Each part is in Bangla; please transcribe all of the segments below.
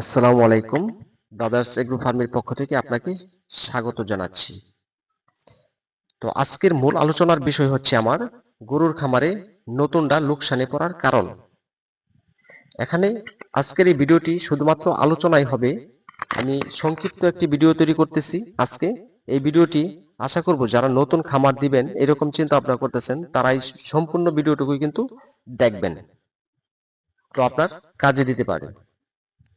আসসালামু আলাইকুম। ব্রাদার্স এগ্রো ফার্মের পক্ষ থেকে আপনাকে স্বাগত জানাচ্ছি। তো আজকের মূল আলোচনার বিষয় হচ্ছে আমার গরুর খামারে নতুনটা লোকসানে পড়ার কারণ। এখানে আজকের এই ভিডিওটি শুধুমাত্র আলোচনাই হবে। আমি সংক্ষিপ্ত একটি ভিডিও তৈরি করতেছি আজকে। এই ভিডিওটি আশা করব যারা নতুন খামার দিবেন, এরকম চিন্তা ভাবনা করতেছেন, তারাই সম্পূর্ণ ভিডিওটুকুই কিন্তু দেখবেন। তো আপনার কাজে দিতে পারে।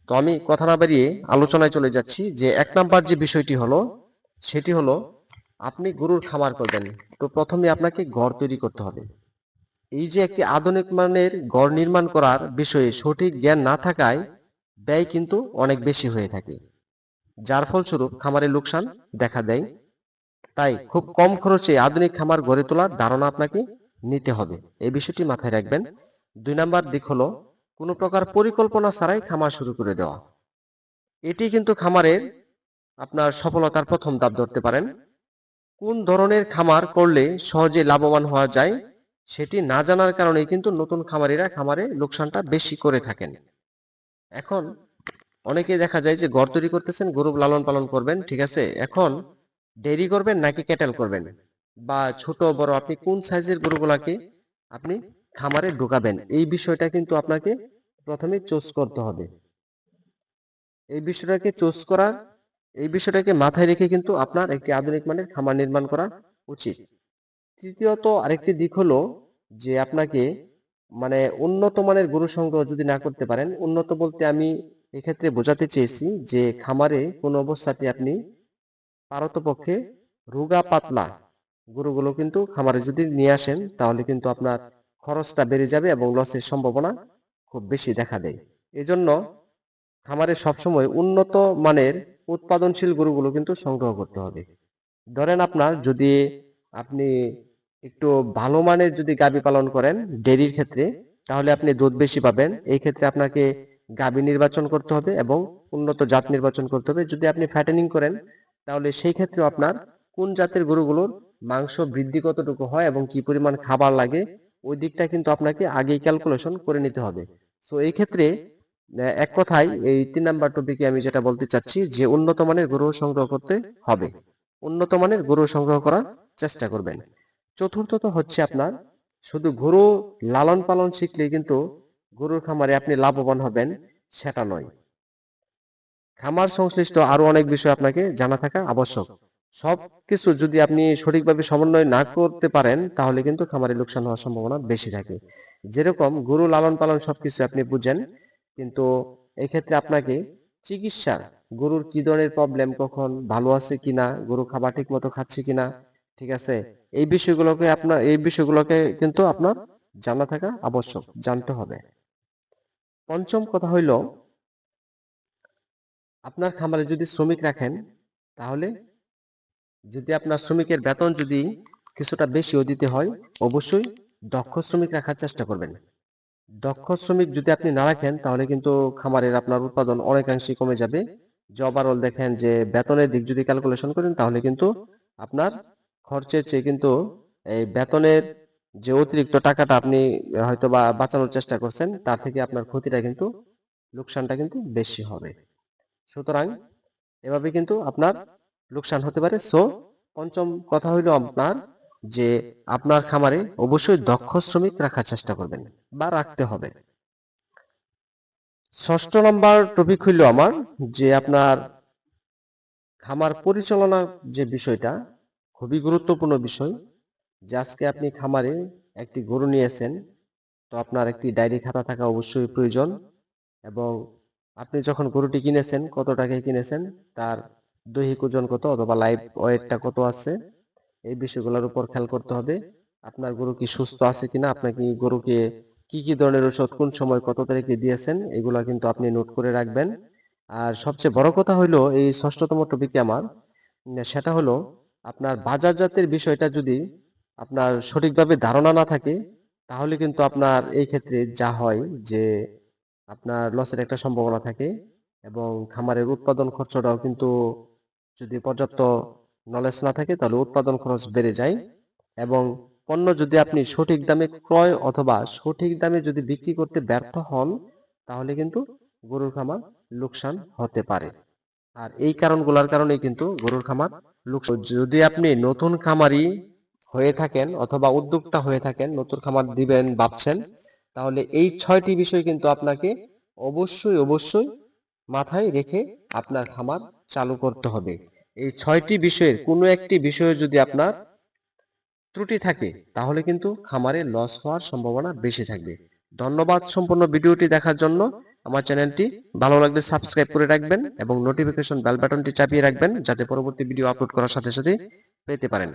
তো আমি কথা না বাড়িয়ে আলোচনায় চলে যাচ্ছি যে এক নাম্বার যে বিষয়টি হলো, সেটি হলো আপনি গরুর খামার করবেন। তো প্রথমে আপনাকে ঘর তৈরি করতে হবে। এই যে একটি আধুনিক মানের ঘর নির্মাণ করার বিষয়ে সঠিক জ্ঞান না থাকায় ব্যয় কিন্তু অনেক বেশি হয়ে থাকে। যার ফলস্বরূপ খামারের লোকসান দেখা দেয়। তাই খুব কম খরচে আধুনিক খামার গড়ে তোলার ধারণা আপনাকে নিতে হবে। এই বিষয়টি মাথায় রাখবেন। দুই নাম্বার দিক হলো কোনো প্রকার পরিকল্পনা ছাড়াই খামার শুরু করে দেওয়া। এটি কিন্তু খামারের আপনার সফলতার প্রথম ধাপ ধরতে পারেন। কোন ধরনের খামার করলে সহজে লাভবান হওয়া যায় সেটি না জানার কারণে কিন্তু নতুন খামারিরা খামারে লোকসানটা বেশি করে থাকেন। এখন অনেকে দেখা যায় যে ঘর তৈরি করতেছেন, গরু লালন পালন করবেন, ঠিক আছে? এখন ডেরি করবেন নাকি ক্যাটেল করবেন? বা ছোট বড় আপনি কোন সাইজের গরুগুলাকে আপনি খামারে ঢুকাবেন। এই বিষয়টা কিন্তু আপনাকে প্রথমে চুজ করতে হবে। এই বিষয়টাকে চুজ করার এই বিষয়টাকে মাথায় রেখে কিন্তু আপনার একটি আধুনিক মানের খামার নির্মাণ করা উচিত। তৃতীয়ত আরেকটি দিক হলো যে আপনাকে মানে উন্নত মানের গরু সংগ্রহ যদি না করতে পারেন, উন্নত বলতে আমি এক্ষেত্রে বোঝাতে চেয়েছি যে খামারে কোন অবস্থাতে আপনি পারতপক্ষে রুগা পাতলা গরুগুলো কিন্তু খামারে যদি নিয়ে আসেন, তাহলে কিন্তু আপনার খরচটা বেড়ে যাবে এবং লসের সম্ভাবনা খুব বেশি দেখা দেয়। এজন্য খামারে সবসময় উন্নত মানের উৎপাদনশীল গরুগুলো কিন্তু সংগ্রহ করতে হবে। ধরেন আপনার যদি আপনি একটু ভালো মানের যদি গাবি পালন করেন ডেরির ক্ষেত্রে, তাহলে আপনি দুধ বেশি পাবেন। এই ক্ষেত্রে আপনাকে গাবি নির্বাচন করতে হবে এবং উন্নত জাত নির্বাচন করতে হবে। যদি আপনি ফ্যাটেনিং করেন, তাহলে সেই ক্ষেত্রে আপনার কোন জাতের গরুগুলোর মাংস বৃদ্ধি কতটুকু হয় এবং কি পরিমাণ খাবার লাগে ওই দিকটা কিন্তু আপনাকে আগেই ক্যালকুলেশন করে নিতে হবে। সো এই ক্ষেত্রে এক কথায় এই তিন নাম্বার টপিকে আমি যেটা বলতে চাচ্ছি যে, উন্নত মানের গরু সংগ্রহ করতে হবে। উন্নত মানের গরু সংগ্রহ করার চেষ্টা করবেন। চতুর্থত হচ্ছে আপনার, শুধু গরু লালন পালন শিখলে কিন্তু গরুর খামারে আপনি লাভবান হবেন, সেটা নয়। খামার সংশ্লিষ্ট আরও অনেক বিষয় আপনাকে জানা থাকা আবশ্যক। সব কিছু যদি আপনি সঠিকভাবে সমন্বয় না করতে পারেন, তাহলে কিন্তু খামারে লোকসান হওয়ার সম্ভাবনা বেশি থাকে। যেরকম গরু লালন পালন সবকিছু আপনি বুঝেন, কিন্তু এক্ষেত্রে আপনাকে চিকিৎসা, গরুর কি ধরনের প্রবলেম কখন ভালো আছে কিনা, গরু খাবার ঠিক মতো খাচ্ছে কিনা, ঠিক আছে? এই বিষয়গুলোকে আপনার এই বিষয়গুলোকে কিন্তু আপনার জানা থাকা আবশ্যক, জানতে হবে। পঞ্চম কথা হইল, আপনার খামারে যদি শ্রমিক রাখেন, তাহলে যদি আপনার শ্রমিকের বেতন যদি কিছুটা বেশিও দিতে হয়, অবশ্যই দক্ষ শ্রমিক রাখার চেষ্টা করবেন। দক্ষ শ্রমিক যদি আপনি না রাখেন, তাহলে কিন্তু খামারের আপনার উৎপাদন অনেকাংশই কমে যাবে। যে ওভারঅল দেখেন যে বেতনের দিক যদি ক্যালকুলেশন করেন, তাহলে কিন্তু আপনার খরচের চেয়ে কিন্তু এই বেতনের যে অতিরিক্ত টাকাটা আপনি হয়তো বা বাঁচানোর চেষ্টা করছেন, তার থেকে আপনার ক্ষতিটা কিন্তু, লোকসানটা কিন্তু বেশি হবে। সুতরাং এভাবে কিন্তু আপনার লোকসান হতে পারে। সো পঞ্চম কথা হইল আপনার যে আপনার খামারে অবশ্যই দক্ষ শ্রমিক রাখার চেষ্টা করবেন বা রাখতে হবে। ষষ্ঠ নম্বর টপিক হইল আমার যে আপনার খামার পরিচালনার যে বিষয়টা, খুবই গুরুত্বপূর্ণ বিষয়। যে আজকে আপনি খামারে একটি গরু নিয়েছেন, তো আপনার একটি ডায়েরি খাতা থাকা অবশ্যই প্রয়োজন এবং আপনি যখন গরুটি কিনেছেন, কত টাকায় কিনেছেন, তার দৈহিক ওজন কত অথবা লাইফ ওয়েটটা কত আছে? এই বিষয়গুলোর উপর খেয়াল করতে হবে। আপনার গরু কি সুস্থ আছে কিনা? আপনাকে গরুকে কি কি ধরনের ওষুধ কোন সময় কত তারিখে দিয়েছেন? এগুলা কিন্তু আপনি নোট করে রাখবেন। আর সবচেয়ে বড় কথা হলো এই ষষ্ঠতম টপিকে আমার, সেটা হলো আপনার বাজারজাতের বিষয়টা যদি আপনার সঠিকভাবে ধারণা না থাকে, তাহলে কিন্তু আপনার এই ক্ষেত্রে যা হয় যে আপনার লসের একটা সম্ভাবনা থাকে এবং খামারের উৎপাদন খরচটাও কিন্তু যদি পর্যাপ্ত নলেজ না থাকে, তাহলে উৎপাদন খরচ বেড়ে যায় এবং পণ্য যদি আপনি সঠিক দামে ক্রয় অথবা সঠিক দামে যদি বিক্রি করতে ব্যর্থ হন, তাহলে কিন্তু গরুর খামার লোকসান হতে পারে। আর এই কারণগুলোর কারণে কিন্তু গরুর খামার যদি আপনি নতুন খামারি হয়ে থাকেন অথবা উদ্যোক্তা হয়ে থাকেন, নতুন খামার দিবেন, ভাবছেন, তাহলে এই ছয়টি বিষয় কিন্তু আপনাকে অবশ্যই অবশ্যই মাথায় রেখে আপনার খামার চালু করতে হবে। এই ছয়টি বিষয়ের কোনো একটি বিষয়ে যদি আপনার ত্রুটি থাকে, তাহলে কিন্তু খামারে লস হওয়ার সম্ভাবনা বেশি থাকবে। ধন্যবাদ সম্পূর্ণ ভিডিওটি দেখার জন্য। আমার চ্যানেলটি ভালো লাগলে সাবস্ক্রাইব করে রাখবেন এবং নোটিফিকেশন বেল বাটনটি চাপিয়ে রাখবেন যাতে পরবর্তী ভিডিও আপলোড করার সাথে সাথে পেতে পারেন।